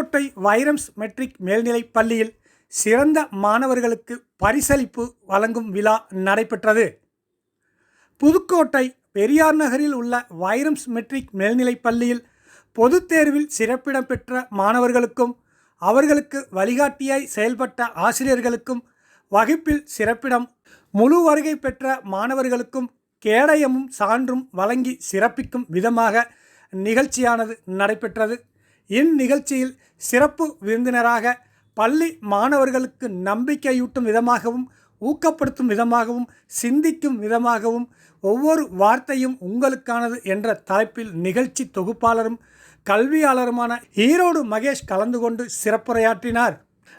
Pudukkottai வைரம்ஸ் matric மேல்நிலைப் பள்ளியில் சிறந்த மாணவர்களுக்கு பரிசளிப்பு வழங்கும் விழா நடைபெற்றது. புதுக்கோட்டை பெரியார் நகரில் உள்ள வைரம்ஸ் மெட்ரிக் மேல்நிலைப் பள்ளியில் பொதுத் தேர்வில் சிறப்பிடம் பெற்ற மாணவர்களுக்கும் அவர்களுக்கு வழிகாட்டியாய் செயல்பட்ட ஆசிரியர்களுக்கும் வகுப்பில் சிறப்பிடம் முழு வருகை பெற்ற மாணவர்களுக்கும் கேடயமும் சான்றும் வழங்கி சிறப்பிக்கும் விதமாக நிகழ்ச்சியானது நடைபெற்றது. இந்நிகழ்ச்சியில் சிறப்பு விருந்தினராக பள்ளி மாணவர்களுக்கு நம்பிக்கையூட்டும் விதமாகவும் ஊக்கப்படுத்தும் விதமாகவும் சிந்திக்கும் விதமாகவும் ஒவ்வொரு வார்த்தையும் உங்களுக்கானது என்ற தலைப்பில் நிகழ்ச்சி தொகுப்பாளரும் கல்வியாளருமான ஈரோடு மகேஷ் கலந்து கொண்டு சிறப்புரையாற்றினார்.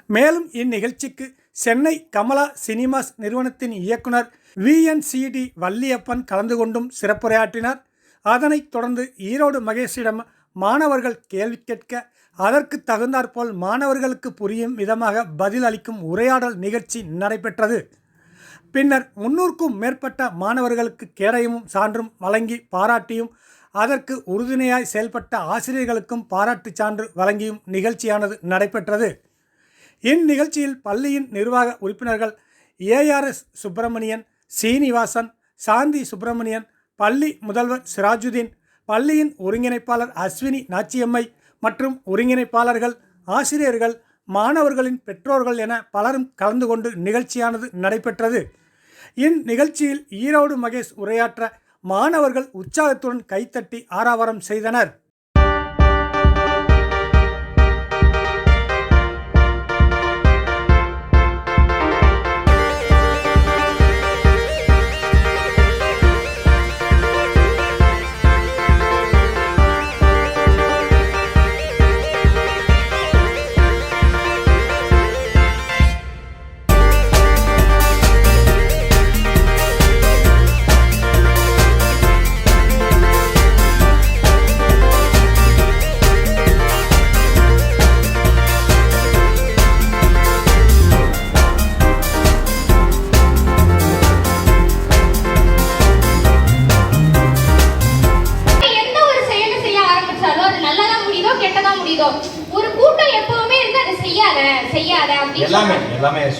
மேலும் இந்நிகழ்ச்சிக்கு சென்னை கமலா சினிமாஸ் நிறுவனத்தின் இயக்குனர் விஎன்சிடி வள்ளியப்பன் கலந்து கொண்டும் சிறப்புரையாற்றினார். அதனைத் தொடர்ந்து ஈரோடு மகேஷிடம் மாணவர்கள் கேள்வி கேட்க அதற்கு தகுந்தாற்போல் மாணவர்களுக்கு புரியும் விதமாக பதில் அளிக்கும் உரையாடல் நிகழ்ச்சி நடைபெற்றது. பின்னர் முன்னூறுக்கும் மேற்பட்ட மாணவர்களுக்கு கேடயமும் சான்றும் வழங்கி பாராட்டியும் அதற்கு உறுதுணையாய் செயல்பட்ட ஆசிரியர்களுக்கும் பாராட்டுச் சான்று வழங்கியும் நிகழ்ச்சியானது நடைபெற்றது. இந்நிகழ்ச்சியில் பள்ளியின் நிர்வாக உறுப்பினர்கள் ஏஆர்எஸ் சுப்பிரமணியன் சீனிவாசன் சாந்தி சுப்பிரமணியன் பள்ளி முதல்வர் சிராஜுதீன் பள்ளியின் ஒருங்கிணைப்பாளர் அஸ்வினி நாச்சியம்மை மற்றும் ஒருங்கிணைப்பாளர்கள் ஆசிரியர்கள் மாணவர்களின் பெற்றோர்கள் என பலரும் கலந்து கொண்டு நிகழ்ச்சியானது நடைபெற்றது. இந்நிகழ்ச்சியில் ஈரோடு மகேஷ் உரையாற்ற மாணவர்கள் உற்சாகத்துடன் கைத்தட்டி ஆரவாரம் செய்தனர்.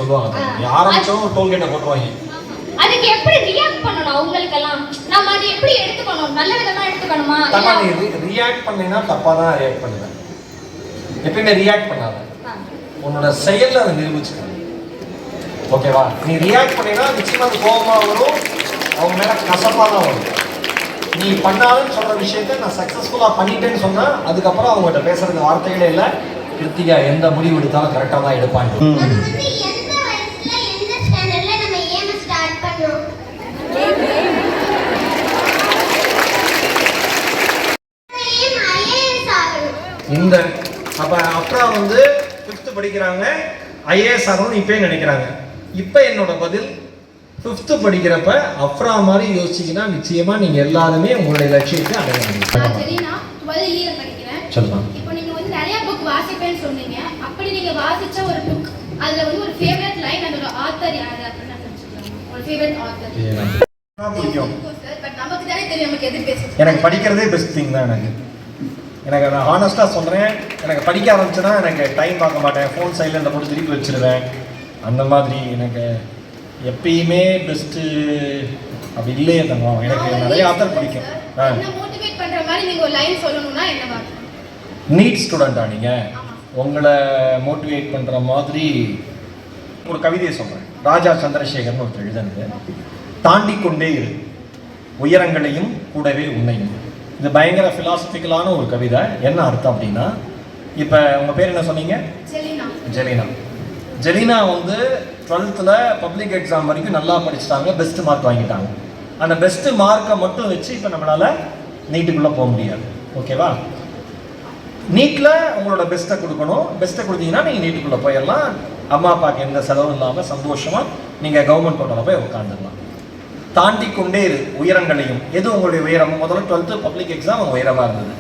சொல்லுவாங்க. நீ ஆரம்பிச்சோம் டோல்கேட்டை போட்டுருவாங்க அதுக்கு எப்படி ரியாக்ட் பண்ணணும் அவங்களுக்கெல்லாம்? நம்ம அதை எப்படி எடுத்துக்கணும்? நல்ல விதமா எடுத்துக்கணுமா? தப்பா நீ ரியாக்ட் பண்ணீங்கன்னா தப்பா தான் ரியாக்ட் பண்ணுவேன் எப்பயுமே ரியாக்ட் பண்ணாத. உன்னோட செயல்ல அதை நிரூபிச்சுக்க. ஓகேவா? நீ ரியாக்ட் பண்ணீங்கன்னா நிச்சயமா அது கோபமா வரும். அவங்க மேல கசப்பா தான் வரும். நீ பண்ணாதுன்னு சொல்ற விஷயத்த நான் சக்சஸ்ஃபுல்லா பண்ணிட்டேன்னு சொன்னா அதுக்கப்புறம் அவங்ககிட்ட பேசுறது வார்த்தைகளே இல்லை. கிருத்திகா எந்த முடிவு எடுத்தாலும் கரெக்டா தான் எடுப்பாங்க நம்ம வந்து எந்த வயசுல எந்த ஸ்டாண்டர்ட்ல நம்ம ஏம் ஸ்டார்ட் பண்ணோம் ஏம் ஐஏஎஸ் ஆகணும் இந்த அப்ப அப்ரா வந்து ஃபிஃப்த் படிக்கிறாங்க. ஐஏஎஸ் ஆகணும்னு இப்பயே நினைக்கிறாங்க. இப்போ என்னோட பதில் ஃபிஃப்த்து படிக்கிறப்ப அப்ரா மாதிரி யோசிச்சீங்கன்னா நிச்சயமா நீங்க எல்லாருமே உங்களுடைய லட்சியத்தை அடைய முடியும். சொல்லலாம் இப்போ நீங்க வந்து நிறைய புக் வாசிப்பேன்னு சொன்னீங்க. அப்படி நீங்க வாசிச்ச ஒரு புக் அதுல வந்து ஒரு ஃபேவரட் லைன் அதோட ஆத்தர் யாரு அப்படின்னு ஒரு ஃபேவரட் ஆத்தர் பிடிக்கும் எனக்கு படிக்கிறதே பெஸ்ட் திங் தான் எனக்கு. எனக்கு நான் ஹானஸ்ட்டாக சொல்கிறேன் எனக்கு படிக்க ஆரம்பிச்சுன்னா எனக்கு டைம் பார்க்க மாட்டேன். ஃபோன் சைலண்டில் போட்டு திருப்பி வச்சிருவேன். அந்த மாதிரி எனக்கு எப்பயுமே பெஸ்ட்டு அப்படி இல்லையே தங்கம் எனக்கு நிறைய ஆத்தர் பிடிக்கும். ஆ. நீட் ஸ்டூடெண்ட்டா நீங்கள் உங்களை மோட்டிவேட் பண்ணுற மாதிரி ஒரு கவிதையை சொல்கிறேன் ராஜா சந்திரசேகர்னு ஒருத்தர் எழுதுனது. தாண்டி கொண்டே இரு. உயரங்களையும் கூடவே உன்னையும் இது பயங்கர ஃபிலாசபிக்கலான ஒரு கவிதை. என்ன அர்த்தம் அப்படின்னா இப்போ உங்கள் பேர் என்ன சொன்னீங்க? ஜெலினா. ஜெலினா. ஜெலினா வந்து டுவெல்த்தில் பப்ளிக் எக்ஸாம் வரைக்கும் நல்லா படிச்சிட்டாங்க பெஸ்ட் மார்க் வாங்கிட்டாங்க. அந்த பெஸ்ட் மார்க்கை மட்டும் வச்சு இப்போ நம்மளால் நீட்டுக்குள்ளே போக முடியாது. ஓகேவா நீட்டில் உங்களோட பெஸ்ட்டை கொடுக்கணும். பெஸ்ட்டை கொடுத்தீங்கன்னா நீங்கள் நீட்டுக்குள்ளே போயிடலாம். அம்மா அப்பாவுக்கு எந்த செலவும் இல்லாமல் சந்தோஷமாக நீங்கள் கவர்மெண்ட் கோட்டாவில் போய் உட்காந்துடலாம் தாண்டி கொண்டே இரு உயரங்களையும். எது உங்களுடைய உயரம்? முதல்ல டுவெல்த்து பப்ளிக் எக்ஸாம் உயரமாக இருந்தது.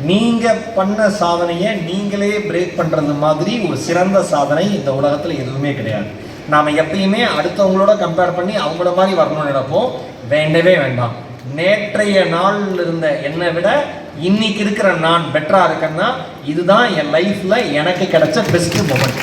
நீங்கள் பண்ண சாதனையை நீங்களே பிரேக் பண்ணுறது மாதிரி ஒரு சிறந்த சாதனை இந்த உலகத்தில் எதுவுமே கிடையாது. நாம் எப்பயுமே அடுத்தவங்களோட கம்பேர் பண்ணி அவங்கள மாதிரி வரணும்னு நினைப்போம். வேண்டவே வேண்டாம். நேற்றைய நாளில் இருந்த என்னை விட இன்னைக்கு இருக்கிற நான் பெட்டராக இருக்கேன்னா இதுதான் என் லைஃப்பில் எனக்கு கிடைச்ச பெஸ்ட் மொமெண்ட்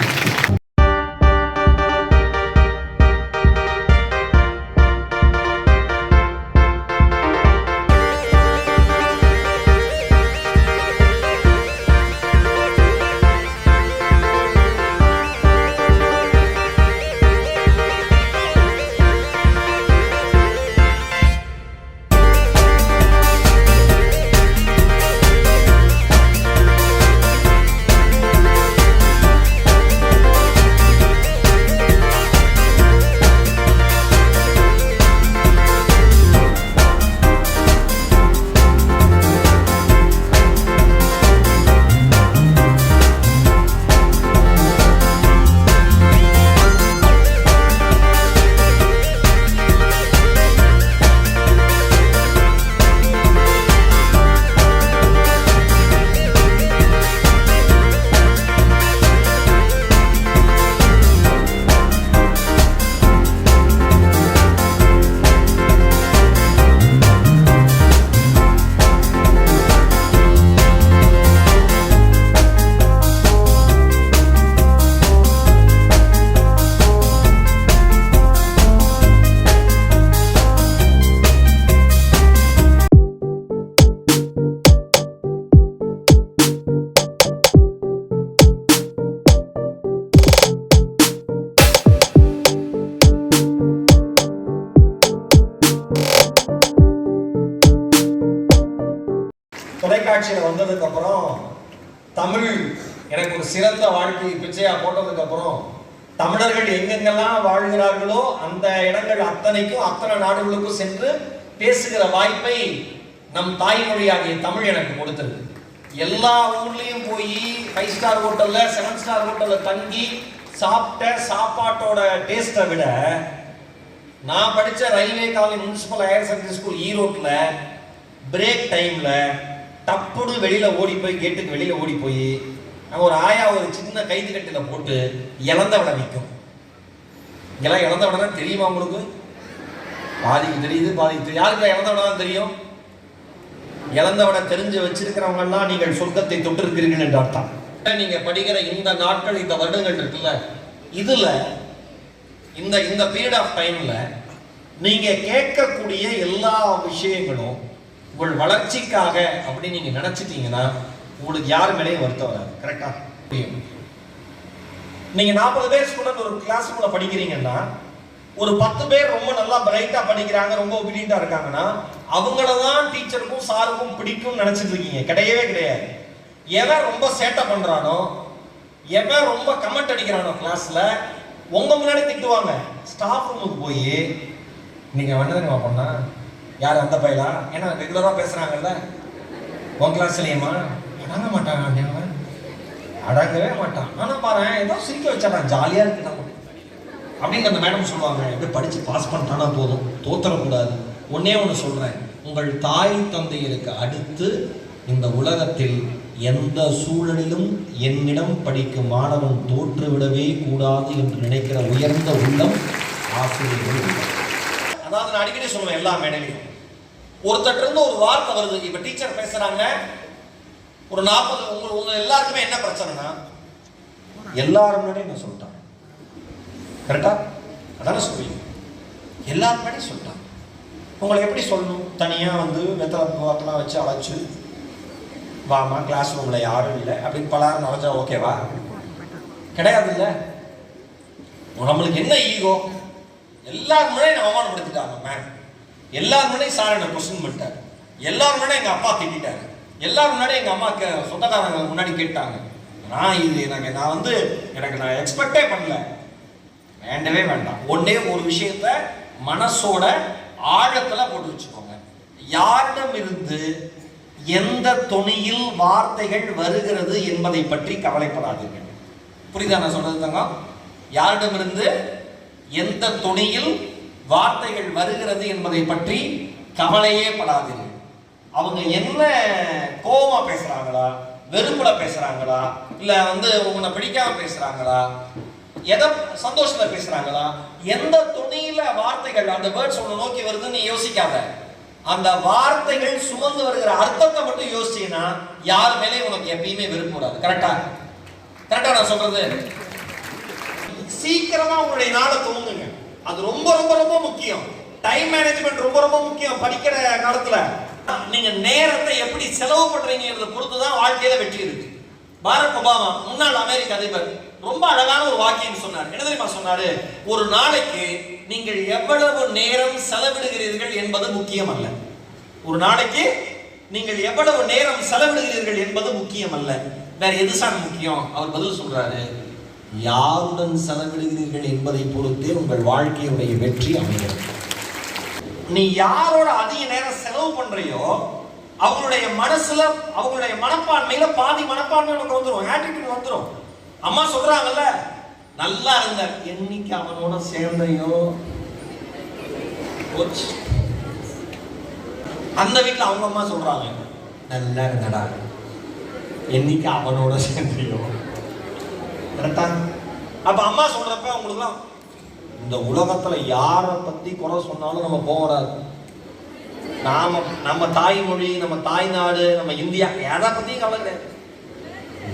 வந்ததுக்கு அப்புறம் தமிழ் எனக்கு ஒரு சிறந்த வாழ்க்கை பிச்சையா போட்டதுக்கு அப்புறம் தமிழர்கள் எங்கெங்கெல்லாம் வாழ்கிறார்களோ அந்த இடங்கள் அத்தனைக்கும் அத்தனை நாடுகளுக்கும் சென்று பேசுகிற வாய்ப்பை நம் தாய்மொழியாகிய தமிழ் எனக்கு கொடுத்தது. எல்லா ஊர்லயும் போய் ஃபைவ் ஸ்டார் ஹோட்டல்ல செவன் ஸ்டார் ஹோட்டல்ல தங்கி சாப்பிட்ட சாப்பாட்டோட டேஸ்ட்டை விட நான் படித்த railway college municipal higher secondary school ஈரோட்டில் பிரேக் டைமில் டப்புன்னு வெளியில ஓடி போய் கேட்டுக்கு வெளியில ஓடி போய் நம்ம ஒரு ஆயா ஒரு சின்ன கைது கட்டில போட்டு இழந்த விட நிற்கும் இங்கெல்லாம் இழந்த விட தெரியுமா உங்களுக்கு? பாதிக்கு தெரியுது பாதிக்கு தெரியும் யாருக்கு இழந்த விட தான் தெரியும்? இழந்த விட தெரிஞ்சு வச்சிருக்கிறவங்க எல்லாம் நீங்கள் சொர்க்கத்தை தொட்டிருக்கிறீர்கள் என்று அர்த்தம். நீங்க படிக்கிற இந்த நாட்கள் இந்த வருடங்கள் இருக்குல்ல இதுல இந்த இந்த பீரியட் ஆஃப் டைம்ல நீங்க கேட்கக்கூடிய எல்லா விஷயங்களும் உங்கள் வளர்ச்சிக்காக அப்படி நீங்க நினைச்சிட்டீங்கன்னா உங்களுக்கு யார் மேலேயும் வருத்தம் வராது. கரெக்டா புரியும் நீங்க நாற்பது பேர் ஸ்டூடெண்ட் ஒரு கிளாஸ் ரூம்ல படிக்கிறீங்கன்னா ஒரு பத்து பேர் ரொம்ப நல்லா பிரைட்டா படிக்கிறாங்க ரொம்ப ஒபீடியண்டா இருக்காங்கன்னா அவங்கள தான் டீச்சருக்கும் சாருக்கும் பிடிக்கும் நினைச்சிட்டு இருக்கீங்க. கிடையவே கிடையாது. எவன் ரொம்ப சேட்டை பண்றானோ எவன் ரொம்ப கமெண்ட் அடிக்கிறானோ கிளாஸ்ல உங்க முன்னாடி திட்டுவாங்க. ஸ்டாஃப் ரூமுக்கு போய் நீங்க என்ன தெரியுமா பண்ணா? யார் அந்த பையலா? ஏன்னா ரெகுலராக பேசுகிறாங்கல்ல உன் கிளாஸ்லேயுமா அடங்க மாட்டான் அவன். அடங்கவே மாட்டான். ஆனால் பாரு ஏதோ சிரிக்க வச்சான் ஜாலியாக இருக்கு நம்ம அப்படின்னு அந்த மேடம் சொல்லுவாங்க. எப்படி படித்து பாஸ் பண்ணிட்டானா போதும். தோத்தரக்கூடாது. ஒன்னே ஒன்று சொல்கிறேன் உங்கள் தாய் தந்தையருக்கு அடுத்து இந்த உலகத்தில் எந்த சூழலிலும் என்னிடம் படிக்கும் மாணவன் தோற்றுவிடவே கூடாது என்று நினைக்கிற உயர்ந்த உள்ளம் ஆசிரியர்கள் அதாவது நான் அடிக்கடி சொல்லுவேன் எல்லா மேடையிலையும் ஒருத்தர் இருந்து ஒரு வார்த்தை வருது. இப்ப டீச்சர் பேசுறாங்க. ஒரு நாற்பது உங்களுக்கு உங்க எல்லாருக்குமே என்ன பிரச்சனைனா எல்லாரும் முன்னாடியும் நான் சொல்லிட்டேன். கரெக்டா அதான சொல்லுவீங்க எல்லாரும் முன்னாடியும் சொல்லிட்டான். உங்களை எப்படி சொல்லணும்? தனியா வந்து வெத்தலை வாக்கெல்லாம் வச்சு அழைச்சு வாமா கிளாஸ் ரூம்ல யாரும் இல்லை. அப்படின்னு பலாரம் அழைச்சா ஓகேவா கிடையாது இல்லை நம்மளுக்கு என்ன ஈகோ எல்லார் முன்னாடி நான் அவமானப்படுத்திட்டாங்க மேம் எல்லார் முன்னாடி சார் என்ன கொஸ்டின் பண்ணிட்டாரு. எல்லார் முன்னாடி எங்க அப்பா திட்டாரு எல்லார் முன்னாடி எங்க அம்மா சொந்தக்காரங்க முன்னாடி கேட்டாங்க. நான் இது எனக்கு நான் வந்து எனக்கு நான் எக்ஸ்பெக்டே பண்ணல. வேண்டவே வேண்டாம். ஒன்னே ஒரு விஷயத்த மனசோட ஆழத்துல போட்டு வச்சுக்கோங்க. யாரிடம் இருந்து எந்த துணியில் வார்த்தைகள் வருகிறது என்பதை பற்றி கவலைப்படாதீர்கள். புரியுதா நான் சொன்னது தங்க யாரிடமிருந்து எந்த துணியில் வார்த்தைகள் வருகிறது என்பதை பற்றி கவலையே படாதீர்கள். அவங்க என்ன கோபமா பேசுறாங்களா? வெறுப்புல பேசுறாங்களா? இல்ல வந்து உங்களை பிடிக்காம பேசுறாங்களா? எதை சந்தோஷத்துல பேசுறாங்களா? எந்த துணியில வார்த்தைகள் அந்த வேர்ட்ஸ் உன்னை நோக்கி வருதுன்னு நீ யோசிக்காத. அந்த வார்த்தைகள் சுமந்து வருகிற அர்த்தத்தை மட்டும் யோசிச்சீங்கன்னா யார் மேலே உனக்கு எப்பயுமே வெறுப்பு வராது. கரெக்டா கரெக்டா நான் சொல்றது? சீக்கிரமா உங்களுடைய நாளை துவங்குங்க. அது ரொம்ப ரொம்ப ரொம்ப முக்கியம். டைம் மேனேஜ்மெண்ட் ரொம்ப ரொம்ப முக்கியம் படிக்கிற காலத்துல. நீங்க நேரத்தை எப்படி செலவு பண்றீங்கிறத பொறுத்து தான் வாழ்க்கையில வெற்றி இருக்கு. பாரக் ஒபாமா முன்னாள் அமெரிக்க அதிபர் ரொம்ப அழகான ஒரு வாக்கியம் சொன்னார். என்ன தெரியுமா சொன்னாரு? ஒரு நாளைக்கு நீங்கள் எவ்வளவு நேரம் செலவிடுகிறீர்கள் என்பது முக்கியம் அல்ல ஒரு நாளைக்கு நீங்கள் எவ்வளவு நேரம் செலவிடுகிறீர்கள் என்பது முக்கியம் அல்ல வேற எது சார் முக்கியம்? அவர் பதில் சொல்றாரு. யாருடன் செலவிடுகிறீர்கள் என்பதை பொறுத்தே உங்கள் வாழ்க்கையுடைய வெற்றி அமைகிறது. நீ யாரோட அதிக நேரம் செலவு பண்றியோ அவங்களுடைய மனசுல அவங்களுடைய மனப்பான்மையில பாதி மனப்பான்மை உனக்கு வந்துடும் ஆட்டிடியூட் வந்துடும் அம்மா சொல்றாங்கல்ல நல்லா இருந்த என்னைக்கு அவனோட சேர்ந்தையோ? அந்த வீட்டுல அவங்க அம்மா சொல்றாங்க நல்லா இருந்தடா என்னைக்கு அவனோட சேர்ந்தையோ? கரெக்டா அப்போ அம்மா சொல்கிறப்ப உங்களுக்குலாம் இந்த உலகத்தில் யாரை பற்றி குறை சொன்னாலும் நம்ம போகக்கூடாது நாம நம்ம தாய்மொழி நம்ம தாய்நாடு நம்ம இந்தியா எதை பற்றியும் கவலை கிடையாது.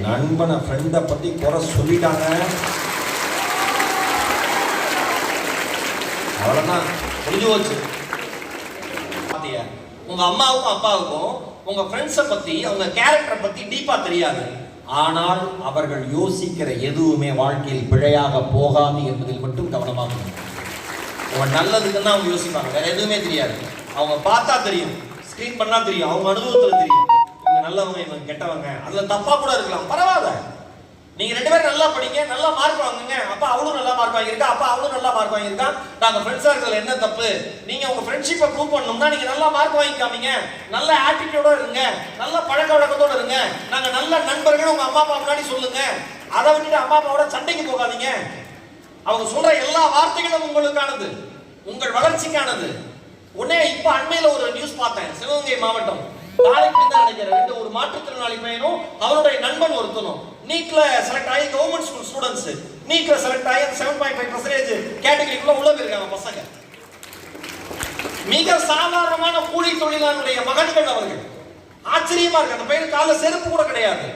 நண்பனை ஃப்ரெண்டை பற்றி குறை சொல்லிட்டாங்க. அவ்வளோதான் முடிஞ்சு போச்சு. பார்த்தியா உங்கள் அம்மாவுக்கும் அப்பாவுக்கும் உங்கள் ஃப்ரெண்ட்ஸை பற்றி அவங்க கேரக்டரை பற்றி டீப்பாக தெரியாது. ஆனால் அவர்கள் யோசிக்கிற எதுவுமே வாழ்க்கையில் பிழையாக போகாது என்பதில் மட்டும் கவனமாக அவங்க உங்க நல்லதுக்கு தான் அவங்க யோசிப்பாங்க. வேற எதுவுமே தெரியாது. அவங்க பார்த்தா தெரியும். ஸ்கிரீன் பண்ணா தெரியும். அவங்க அனுபவத்தில் தெரியும். இவங்க நல்லவங்க இவங்க கெட்டவங்க. அதுல தப்பா கூட இருக்கலாம். பரவாயில்ல. நீங்க ரெண்டு பேரும் நல்லா படிங்க நல்லா மார்க் வாங்குங்க. அப்பா அவளும் நல்லா மார்க் வாங்கியிருக்கா அப்பா அவளும் நல்லா மார்க் வாங்கியிருக்கா. நாங்க ஃப்ரெண்ட்ஸா இருக்கிறது என்ன தப்பு? நீங்க உங்க ஃப்ரெண்ட்ஷிப்பை ப்ரூவ் பண்ணணும்னா நீங்க நல்லா மார்க் வாங்கிக்காமீங்க. நல்ல ஆட்டிடியூடோட இருங்க. நல்ல பழக்க வழக்கத்தோட இருங்க. நாங்க நல்ல நண்பர்கள் உங்க அம்மா அப்பா முன்னாடி சொல்லுங்க. அதை விட்டுட்டு அம்மா அப்பாவோட சண்டைக்கு போகாதீங்க. அவங்க சொல்ற எல்லா வார்த்தைகளும் உங்களுக்கானது. உங்கள் வளர்ச்சிக்கானது. உடனே இப்ப அண்மையில ஒரு நியூஸ் பார்த்தேன். சிவகங்கை மாவட்டம். நாளைக்கு நினைக்கிறேன் ரெண்டு ஒரு மாற்றுத்திறனாளி பையனும் அவருடைய நண்பன் ஒருத்தனும். நீட்ல செலக்ட் ஆகி கவர்மெண்ட் ஸ்கூல் ஸ்டூடெண்ட்ஸ் நீட்ல செலக்ட் ஆகி செவன் பாயிண்ட் ஃபைவ் பர்சன்டேஜ் கேட்டகரிக்குள்ள உள்ள போயிருக்காங்க பசங்க. மிக சாதாரணமான கூலி தொழிலாளருடைய மகன்கள் அவர்கள். ஆச்சரியமா இருக்கு. அந்த பையனுக்கு கால செருப்பு கூட கிடையாது.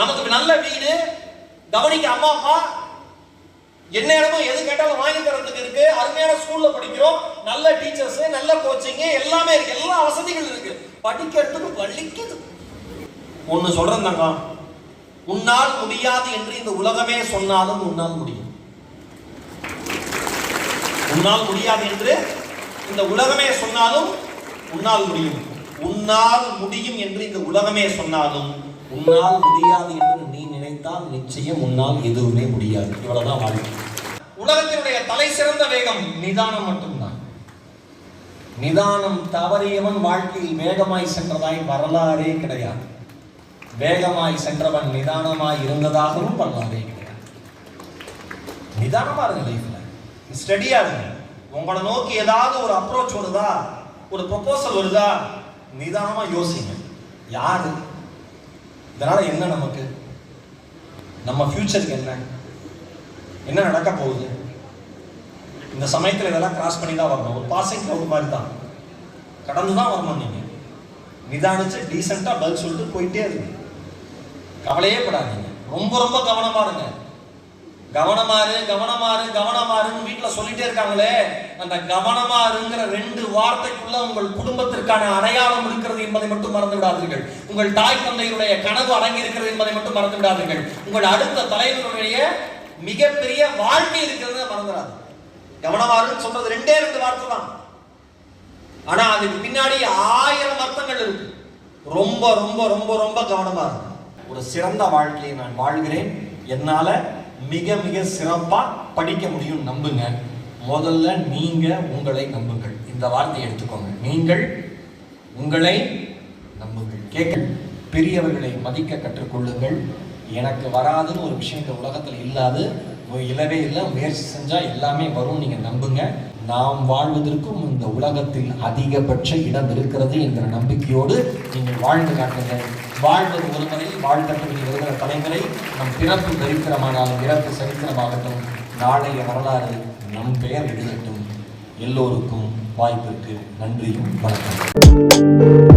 நமக்கு நல்ல வீடு கவனிக்க அம்மா அப்பா என்ன இடமோ எது கேட்டாலும் வாங்கி தரதுக்கு இருக்கு. அருமையான ஸ்கூல்ல படிக்கிறோம். நல்ல டீச்சர்ஸ் நல்ல கோச்சிங் எல்லாமே இருக்கு. எல்லா வசதிகளும் இருக்கு. படிக்கிறதுக்கு வலிக்குது. ஒன்னு சொல்றேன் தாங்க உன்னால் முடியாது என்று இந்த உலகமே சொன்னாலும் உன்னால் முடியும். உன்னால் முடியாது என்று இந்த உலகமே சொன்னாலும் உன்னால் முடியும். உன்னால் முடியும் என்று இந்த உலகமே சொன்னாலும் உன்னால் முடியாது என்று நீ நினைத்தால் நிச்சயம் உன்னால் எதுவுமே முடியாது. இவ்வளவுதான் வாழ்க்கை. உலகத்தினுடைய தலை சிறந்த வேகம் நிதானம் மட்டும்தான். நிதானம் தவறியவன் வாழ்க்கையில் வேகமாய் சென்றதாய் வரலாறே கிடையாது. வேகமாய் சென்றவன் நிதானமாய் இருந்ததாகவும் வரலாறே நிதானமாக நிதானமா இருங்க லைஃப்ல ஸ்டடியா இருங்க. உங்களை நோக்கி ஏதாவது ஒரு அப்ரோச் வருதா? ஒரு ப்ரொபோசல் வருதா? நிதானமா யோசிங்க. யாரு? இதனால என்ன நமக்கு? நம்ம ஃபியூச்சருக்கு என்ன? என்ன நடக்க போகுது? இந்த சமயத்தில் இதெல்லாம் கிராஸ் பண்ணி தான் வரணும். ஒரு பாசிங் கிளவுட் மாதிரி தான் கடந்து தான் வரணும் நீங்கள் நிதானிச்சு டீசெண்டாக பதில் சொல்லிட்டு போயிட்டே இருங்க. கவலையே படாதீங்க. ரொம்ப ரொம்ப கவனமா இருங்க. கவனமாறு கவனமாறு கவனமாறுன்னு வீட்டுல சொல்லிட்டே இருக்காங்களே. அந்த கவனமாறுங்கிற ரெண்டு வார்த்தைக்குள்ள உங்கள் குடும்பத்திற்கான அடையாளம் இருக்கிறது என்பதை மட்டும் மறந்து விடாதீர்கள். உங்கள் தாய் தந்தையுடைய கனவு அடங்கி இருக்கிறது என்பதை மட்டும் மறந்து விடாதீர்கள். உங்கள் அடுத்த தலைவருடைய மிகப்பெரிய வாழ்க்கை இருக்கிறத மறந்துடாது கவனமாறுன்னு சொல்றது ரெண்டே ரெண்டு வார்த்தை தான். ஆனா அதுக்கு பின்னாடி ஆயிரம் அர்த்தங்கள் இருக்கு. ரொம்ப ரொம்ப ரொம்ப ரொம்ப கவனமா இருக்கும் ஒரு சிறந்த வாழ்க்கையை நான் வாழ்கிறேன். என்னால் மிக மிக சிறப்பாக படிக்க முடியும் நம்புங்க. முதல்ல நீங்கள் உங்களை நம்புங்கள். இந்த வார்த்தையை எடுத்துக்கோங்க. நீங்கள் உங்களை நம்புங்கள். கேட்க பெரியவர்களை மதிக்க கற்றுக்கொள்ளுங்கள். எனக்கு வராதுன்னு ஒரு விஷயம் இந்த உலகத்தில் இல்லாது. இல்லவே இல்லை. முயற்சி செஞ்சால் எல்லாமே வரும். நீங்கள் நம்புங்க. நாம் வாழ்வதற்கும் இந்த உலகத்தில் அதிகபட்ச இடம் இருக்கிறது என்கிற நம்பிக்கையோடு நீங்கள் வாழ்ந்து காட்டுங்கள். வாழ்வது ஒருவரை வாழ்த்தக்கூடிய வருகிற தலைமுறை நம் பிறப்பு தரித்திரமானாலும் இறப்பு சரித்திரமாகட்டும் நாளைய வரலாறு நம் பெயர் எழுதட்டும். எல்லோருக்கும் வாய்ப்பிற்கு நன்றியும் வணக்கம்